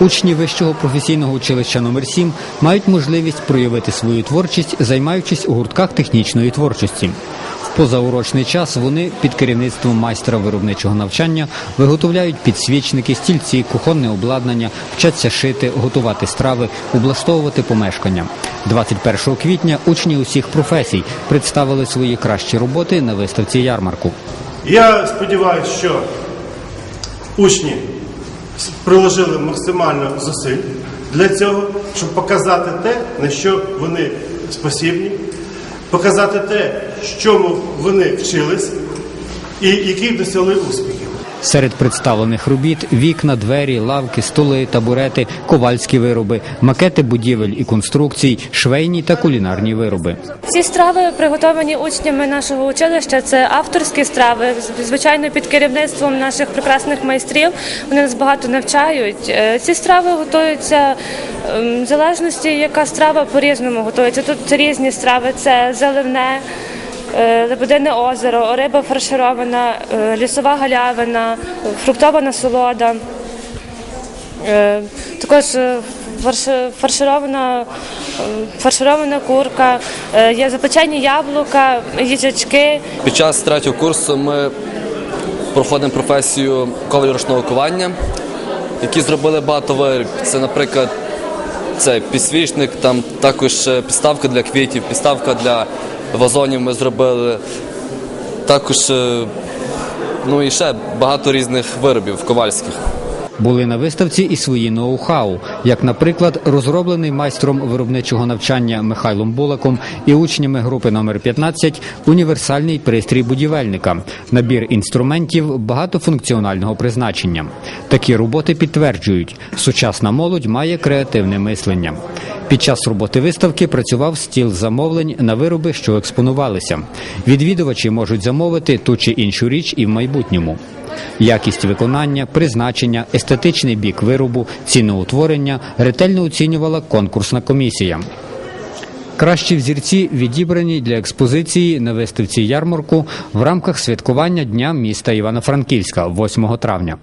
Учні вищого професійного училища номер 7 мають можливість проявити свою творчість, займаючись у гуртках технічної творчості. В позаурочний час вони під керівництвом майстра виробничого навчання виготовляють підсвічники, стільці, кухонне обладнання, вчаться шити, готувати страви, облаштовувати помешкання. 21 квітня учні усіх професій представили свої кращі роботи на виставці ярмарку. Я сподіваюся, що учні приложили максимально зусиль для цього, щоб показати те, на що вони спосібні, показати те, чому вони вчились і які досягли успіхів. Серед представлених робіт вікна, двері, лавки, столи, табурети, ковальські вироби, макети будівель і конструкцій, швейні та кулінарні вироби. Ці страви приготовані учнями нашого училища. Це авторські страви, звичайно, під керівництвом наших прекрасних майстрів. Вони нас багато навчають. Е, Ці страви готуються ем, в залежності, яка страва по-різному готується. Тут різні страви: це заливне. Е, Лебедине озеро, риба фарширована, е, лісова галявина, фруктова насолода. Е, Також фарширована, фарширована курка, є запечені яблука, їжачки. Під час третього курсу ми проходимо професію коваль кування, які зробили багато виробів. Це, наприклад, це підсвічник, там також підставка для квітів, підставка для вазонів ми зробили. Також е, ну і ще багато різних виробів ковальських. Були на виставці і свої ноу-хау, як, наприклад, розроблений майстром виробничого навчання Михайлом Булаком і учнями групи номер 15 універсальний пристрій будівельника, набір інструментів багатофункціонального призначення. Такі роботи підтверджують, сучасна молодь має креативне мислення. Під час роботи виставки працював стіл замовлень на вироби, що експонувалися. Відвідувачі можуть замовити ту чи іншу річ і в майбутньому. Якість виконання, призначення, естетичний бік виробу, ціноутворення ретельно оцінювала конкурсна комісія. Кращі взірці відібрані для експозиції на виставці ярмарку в рамках святкування Дня міста Івано-Франківська 8 травня.